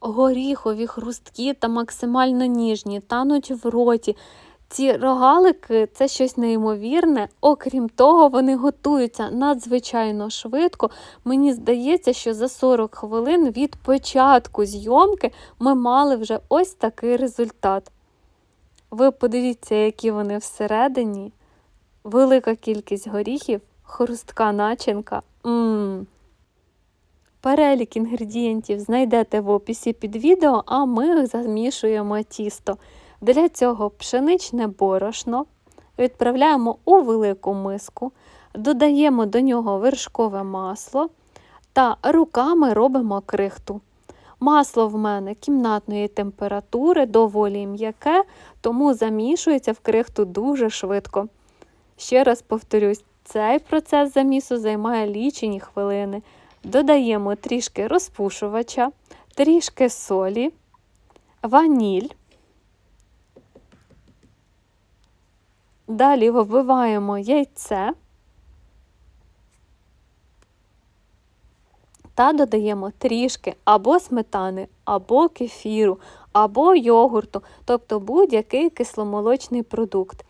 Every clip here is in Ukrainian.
горіхові, хрусткі та максимально ніжні, тануть в роті. Ці рогалики це щось неймовірне. Окрім того, вони готуються надзвичайно швидко. Мені здається, що за 40 хвилин від початку зйомки ми мали вже ось такий результат. Ви подивіться, які вони всередині. Велика кількість горіхів, хрустка начинка. Мм. Перелік інгредієнтів знайдете в описі під відео, а ми замішуємо тісто. Для цього пшеничне борошно відправляємо у велику миску, додаємо до нього вершкове масло та руками робимо крихту. Масло в мене кімнатної температури, доволі м'яке, тому замішується в крихту дуже швидко. Ще раз повторюсь, цей процес замісу займає лічені хвилини. Додаємо трішки розпушувача, трішки солі, ваніль. Далі вбиваємо яйце та додаємо трішки або сметани, або кефіру, або йогурту, тобто будь-який кисломолочний продукт.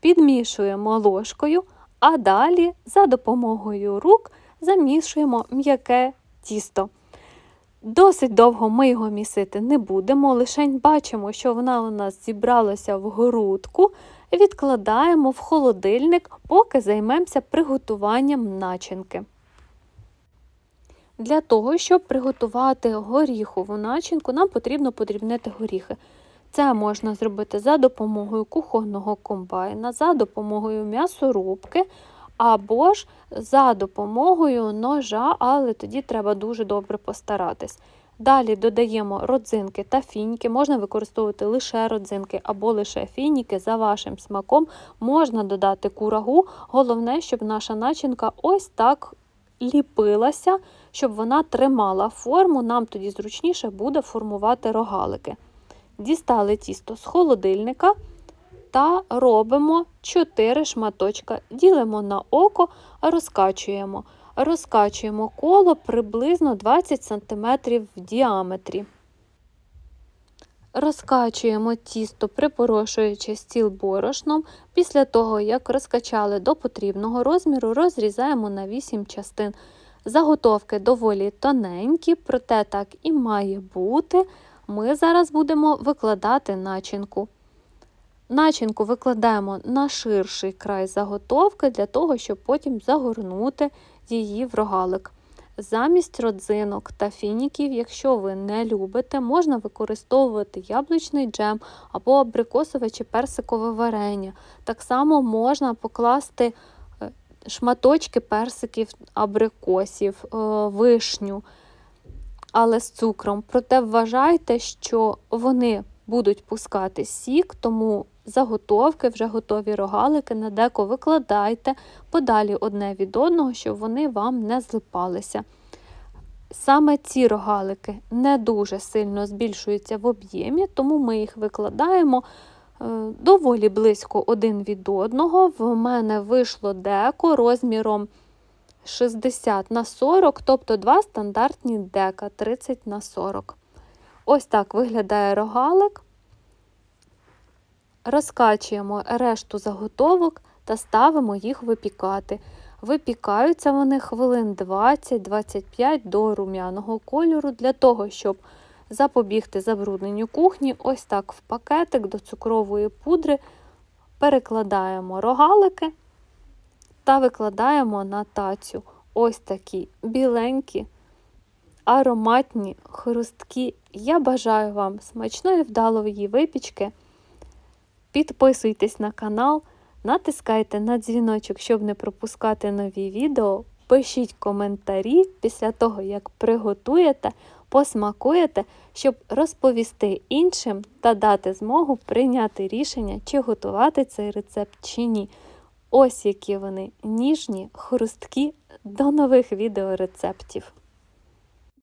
Підмішуємо ложкою, а далі за допомогою рук замішуємо м'яке тісто. Досить довго ми його місити не будемо, лише бачимо, що вона у нас зібралася в грудку, відкладаємо в холодильник, поки займемося приготуванням начинки. Для того, щоб приготувати горіхову начинку, нам потрібно подрібнити горіхи. Це можна зробити за допомогою кухонного комбайна, за допомогою м'ясорубки, або ж за допомогою ножа, але тоді треба дуже добре постаратись. Далі додаємо родзинки та фініки, можна використовувати лише родзинки або лише фініки за вашим смаком. Можна додати курагу. Головне, щоб наша начинка ось так ліпилася, щоб вона тримала форму, нам тоді зручніше буде формувати рогалики. Дістали тісто з холодильника та робимо 4 шматочка. Ділимо на око, розкачуємо. Розкачуємо коло приблизно 20 см в діаметрі. Розкачуємо тісто, припорошуючи стіл борошном. Після того, як розкачали до потрібного розміру, розрізаємо на 8 частин. Заготовки доволі тоненькі, проте так і має бути. Ми зараз будемо викладати начинку. Начинку викладаємо на ширший край заготовки для того, щоб потім загорнути її в рогалик. Замість родзинок та фініків, якщо ви не любите, можна використовувати яблучний джем або абрикосове чи персикове варення. Так само можна покласти е, шматочки персиків, абрикосів, е, вишню, але з цукром. Проте вважайте, що вони будуть пускати сік, тому заготовки, вже готові рогалики на деко викладайте подалі одне від одного, щоб вони вам не злипалися. Саме ці рогалики не дуже сильно збільшуються в об'ємі, тому ми їх викладаємо е, доволі близько один від одного. В мене вийшло деко розміром 60 на 40, тобто два стандартні дека 30 на 40. Ось так виглядає рогалик. Розкачуємо решту заготовок та ставимо їх випікати. Випікаються вони хвилин 20-25 до рум'яного кольору, для того, щоб запобігти забрудненню кухні, ось так в пакетик до цукрової пудри перекладаємо рогалики та викладаємо на тацю. Ось такі біленькі, ароматні, хрусткі. Я бажаю вам смачної вдалої випічки. Підписуйтесь на канал, натискайте на дзвіночок, щоб не пропускати нові відео. Пишіть коментарі після того, як приготуєте, посмакуєте, щоб розповісти іншим та дати змогу прийняти рішення, чи готувати цей рецепт чи ні. Ось які вони ніжні, хрусткі. До нових відеорецептів!